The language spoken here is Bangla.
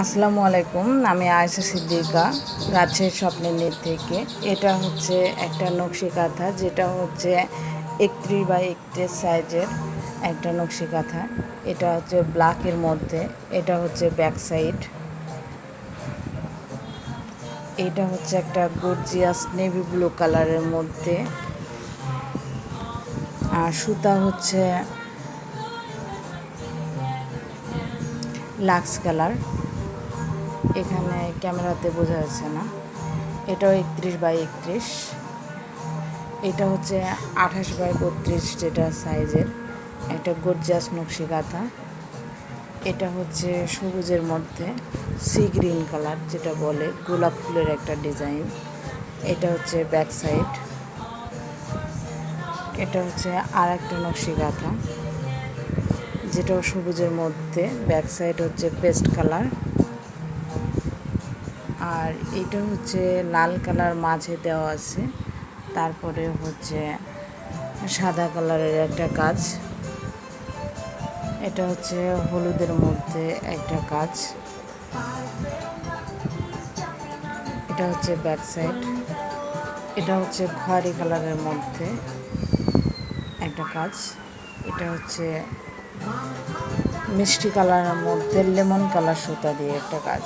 আসসালামু আলাইকুম, আমি আয়েশা সিদ্দিকা রাজশাহী স্বপ্নের নীল থেকে। এটা হচ্ছে একটা নকশি কাঁথা যেটা হচ্ছে একত্রিশ বাই একত্রিশ সাইজের একটা নকশি কাঁথা এটা হচ্ছে ব্ল্যাকের মধ্যে, এটা হচ্ছে ব্যাক সাইড। এটা হচ্ছে একটা গর্জিয়াস নেভি ব্লু কালারের মধ্যে। আর সুতা হচ্ছে লাক্স কালার। এখানে ক্যামেরাতে বোঝা যাচ্ছে না। এটাও একত্রিশ বাই একত্রিশ। এটা হচ্ছে আঠাশ বাই বত্রিশ যেটা সাইজের। একটা গর্জাস নকশি কাঁথা এটা হচ্ছে সবুজের মধ্যে সি গ্রিন কালার যেটা বলে, গোলাপ ফুলের একটা ডিজাইন। এটা হচ্ছে ব্যাক সাইড। এটা হচ্ছে আর একটা নকশি কাঁথা যেটাও সবুজের মধ্যে ব্যাক সাইড হচ্ছে পেস্ট কালার আর এটা হচ্ছে লাল কালার মাঝে দেওয়া আছে। তারপরে হচ্ছে সাদা কালারের একটা কাজ। এটা হচ্ছে হলুদের মধ্যে একটা কাজ। এটা হচ্ছে ব্যাক সাইড এটা হচ্ছে খয়েরি কালারের মধ্যে একটা কাজ। এটা হচ্ছে মিষ্টি কালারের মধ্যে লেমন কালার সুতা দিয়ে একটা কাজ।